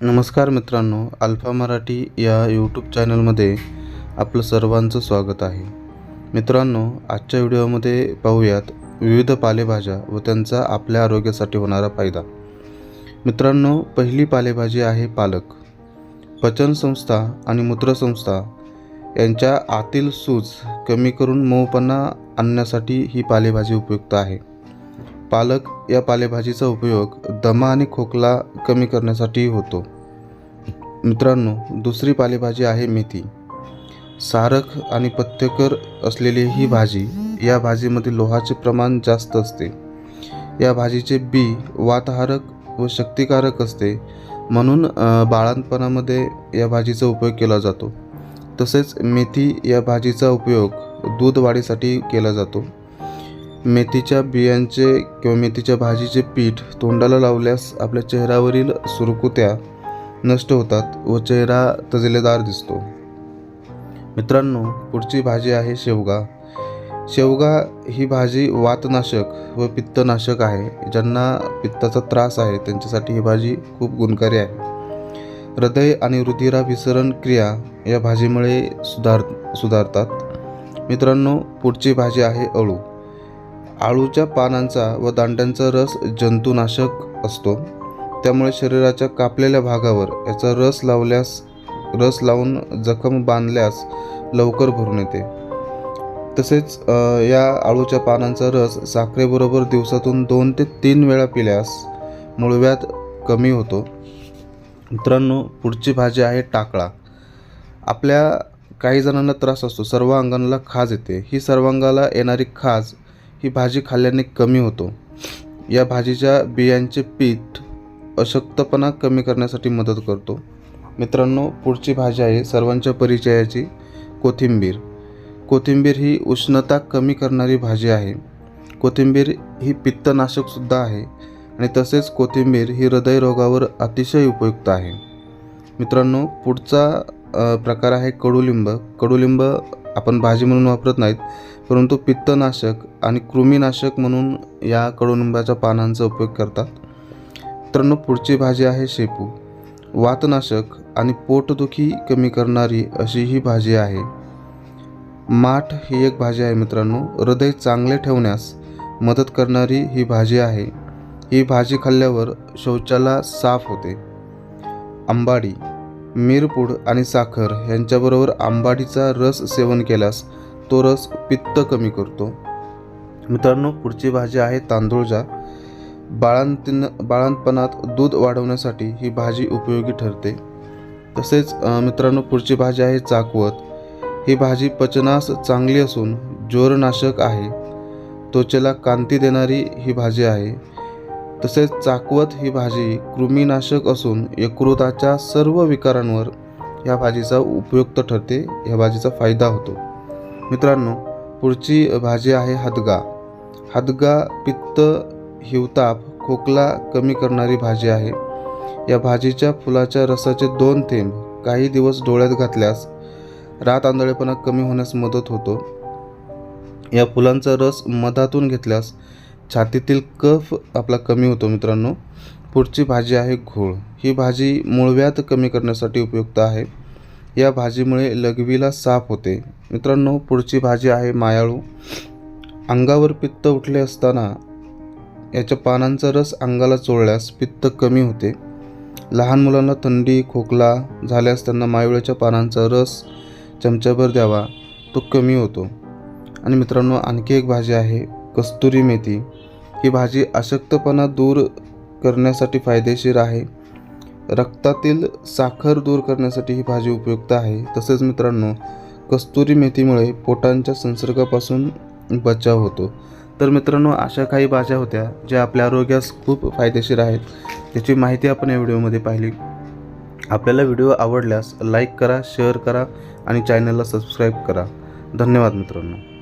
नमस्कार मित्रांनो अल्फा मराठी या यूट्यूब चॅनलमध्ये आपलं सर्वांचं स्वागत आहे. मित्रांनो आजच्या व्हिडिओमध्ये पाहूयात विविध पालेभाज्या व त्यांचा आपल्या आरोग्यासाठी होणारा फायदा. मित्रांनो पहिली पालेभाजी आहे पालक. पचनसंस्था आणि मूत्रसंस्था यांच्या आतील सूज कमी करून मऊपणा आणण्यासाठी ही पालेभाजी उपयुक्त आहे. पालक या पालेभाजीचा उपयोग दमा आणि खोकला कमी करण्यासाठी होतो. मित्रांनो दुसरी पालेभाजी आहे मेथी. सारख आणि पथ्यकर असलेली ही भाजी या भाजीमध्ये लोहाचे प्रमाण जास्त असते. या भाजीचे बी वातहारक व शक्तिकारक असते. म्हणून बाळांतपणामध्ये या भाजीचा उपयोग केला जातो. तसेच मेथी या भाजीचा उपयोग दूध वाढीसाठी केला जातो. मेथीच्या बियांचे किंवा मेथीच्या भाजीचे पीठ तोंडाला लावल्यास आपल्या चेहऱ्यावरील सुरकुत्या नष्ट होतात व चेहरा तजेलेदार दिसतो. मित्रांनो पुढची भाजी आहे शेवगा. शेवगा ही भाजी वातनाशक व पित्तनाशक आहे. ज्यांना पित्ताचा त्रास आहे त्यांच्यासाठी ही भाजी खूप गुणकारी आहे. हृदय आणि रुधिराभिसरण क्रिया या भाजीमुळे सुधार सुधारतात. मित्रांनो पुढची भाजी आहे अळू. आळूच्या पानांचा व दांड्यांचा रस जंतुनाशक असतो. त्यामुळे शरीराच्या कापलेल्या भागावर याचा रस लावल्यास रस लावून जखम बांधल्यास लवकर भरून येते. तसेच या आळूच्या पानांचा रस साखरेबरोबर दिवसातून दोन ते तीन वेळा पिल्यास मूळव्याध कमी होतो. मित्रांनो पुढची भाजी आहे टाकळा. आपल्या काही जणांना त्रास असतो. सर्व अंगांना खाज येते. ही सर्वांगाला येणारी खाज ही भाजी खाल्ल्याने कमी होतो. या भाजीच्या बियांचे पीठ अशक्तपणा कमी करण्यासाठी मदत करतो. मित्रांनो पुढची भाजी आहे सर्वांच्या परिचयाची कोथिंबीर. कोथिंबीर ही उष्णता कमी करणारी भाजी आहे. कोथिंबीर ही पित्तनाशकसुद्धा आहे आणि तसेच कोथिंबीर ही हृदयरोगावर अतिशय उपयुक्त आहे. मित्रांनो पुढचा प्रकार आहे कडुलिंब. कडुलिंब आपण भाजी म्हणून वापरत नाहीत परंतु पित्तनाशक आणि कृमीनाशक म्हणून या कडुनिंबाच्या पानांचा उपयोग करतात. मित्रांनो पुढची भाजी आहे शेपू. वातनाशक आणि पोटदुखी कमी करणारी अशी ही भाजी आहे. माठ ही एक भाजी आहे मित्रांनो. हृदय चांगले ठेवण्यास मदत करणारी ही भाजी आहे. ही भाजी खाल्ल्यावर शौचाला साफ होते. आंबाडी. मिरपूड आणि साखर यांच्याबरोबर आंबाडीचा रस सेवन केल्यास तो रस पित्त कमी करतो. मित्रांनो पुढची भाजी आहे तांदूळजा बाळांतीन बाळांतपणात दूध वाढवण्यासाठी ही भाजी उपयोगी ठरते. तसेच मित्रांनो पुढची भाजी आहे चाकवत. ही भाजी पचनास चांगली असून ज्वरनाशक आहे. त्वचेला कांती देणारी ही भाजी आहे. तसेच चाकवत ही भाजी कृमीनाशक असून यकृताच्या सर्व विकारांवर ह्या भाजीचा उपयुक्त ठरते ह्या भाजीचा फायदा होतो. मित्रांनो पुढची भाजी आहे हदगा. हदगा पित्त हिवताप खोकला कमी करणारी भाजी आहे. या भाजीच्या फुलाच्या रसाचे दोन थेंब काही दिवस डोळ्यात घातल्यास रात आंधळेपणा कमी होण्यास मदत होतो. या फुलांचा रस मधातून घेतल्यास छातीतील कफ आपला कमी होतो मित्रांनो. पुढची भाजी आहे घोळ. ही भाजी मूळव्यात कमी करण्यासाठी उपयुक्त आहे. या भाजीमुळे लघवीला साफ होते. मित्रांनो पुढची भाजी आहे मायाळू. अंगावर पित्त उठले असताना याच्या पानांचा रस अंगाला चोळल्यास पित्त कमी होते. लहान मुलांना थंडी खोकला झाल्यास त्यांना मायाळूच्या पानांचा रस चमच्याभर द्यावा. तो कमी होतो. आणि मित्रांनो आणखी एक भाजी आहे कस्तुरी मेथी. ही भाजी अशक्तपणा दूर करण्यासाठी फायदेशीर आहे. रक्तातील साखर दूर करण्यासाठी ही भाजी उपयुक्त आहे. तसेच मित्रांनो कस्तुरी मेथीमुळे पोटांच्या संसर्गापासून बचाव होतो. तर मित्रांनो अशा काही भाज्या होत्या ज्या आपल्या आरोग्यास खूप फायदेशीर आहेत. त्याची माहिती आपण या व्हिडिओमध्ये पाहिली. आपल्याला व्हिडिओ आवडल्यास लाईक करा शेअर करा आणि चॅनलला सबस्क्राईब करा. धन्यवाद मित्रांनो.